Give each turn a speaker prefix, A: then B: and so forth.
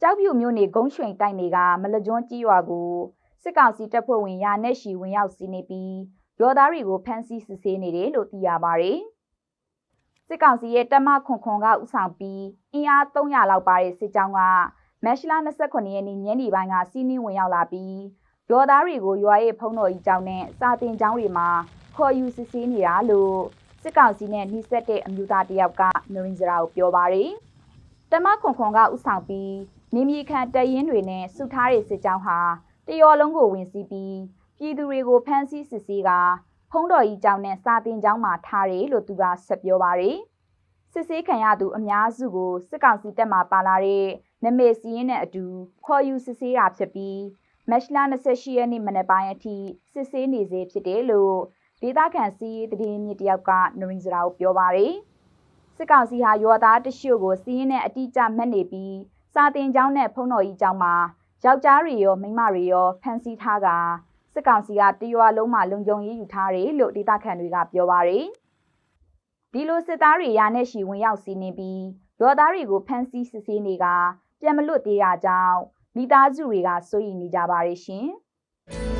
A: ကြောက်ဖြူမျိုးနေဂုံးရွှင်တိုက်နေကမလကျွန်းကြီးရွာကိုစစ်ကောင်စီတပ်ဖွဲ့ဝင်ရာနဲ့ရှီဝင်ရောက်စီးနေပြီးရောသားတွေကိုဖမ်းဆီးစစ်ဆေးနေတယ်လို့သိရပါတယ်။စစ်ကောင်စီရဲ့တပ်မခွန်ခွန်ကဥဆောင်ပြီးအင်အား300လောက်ပါတဲ့စစ်ကြောင်းကမက်ရှလာ29ရက်နေ့ညနေပိုင်းကစီးနင်းဝင်ရောက်လာပြီးရောသားတွေကိုရွာရဲ့ဖုံးတော်ကြီးကျောင်းနဲ့စာတင်ကျောင်းတွေမှာခေါ်ယူစစ်ဆေးနေတာလို့စစ်ကောင်စီနဲ့နှိစက်တဲ့အမျိုးသားတယောက်ကနရင်းစရာကိုပြောပါတယ်။တမခွန်ခွန်ကဥဆောင်ပြီး နေမြေခံတပ်ရင်းတွေနဲ့စုထားတဲ့စစ်ကြောင်းဟာတရော်လုံးကိုဝင်စီးပြီးပြည်သူတွေကိုဖမ်းဆီးစစ်ဆေးကဖုံးတော်ကြီးကျောင်းနဲ့စာတင်ကျောင်းမှာထားတယ်လို့သူကဆက်ပြောပါတယ်။စစ်ဆေးခံရသူအများစုကိုစစ်ကောင်စီတပ်မှပါလာတဲ့နမေစီရင်နဲ့အတူခေါ်ယူစစ်ဆေးတာဖြစ်ပြီးမက်ရှလာ28ရက်နေ့မနက်ပိုင်းအထိစစ်ဆေးနေစေဖြစ်တယ်လို့ဒေသခံစီးရေးတည်မြစ်တယောက်ကနရင်းစရာကိုပြောပါတယ်။စစ်ကောင်စီဟာရောသားတရှို့ကိုစီးရင်နဲ့အတိအကျမှတ်နေပြီး စာတင်ကျောင်းနဲ့ဖုံးတော်ကြီးကျောင်းမှာယောက်ျားတွေရောမိန်းမတွေရောဖမ်းဆီးထားကစစ်ကောင်စီကတရွာလုံးမှာလုံခြုံရေးယူထားတယ်လို့ဒေသခံတွေကပြောပါတယ်။ဒီလိုစစ်သားတွေရာနဲ့ရှိဝင်ရောက်စီးနေပြီးရောသားတွေကိုဖမ်းဆီးစစ်ဆေးနေကပြန်မလွတ်သေးတာကြောင့်မိသားစုတွေကစိုးရိမ်နေကြပါတယ်ရှင်။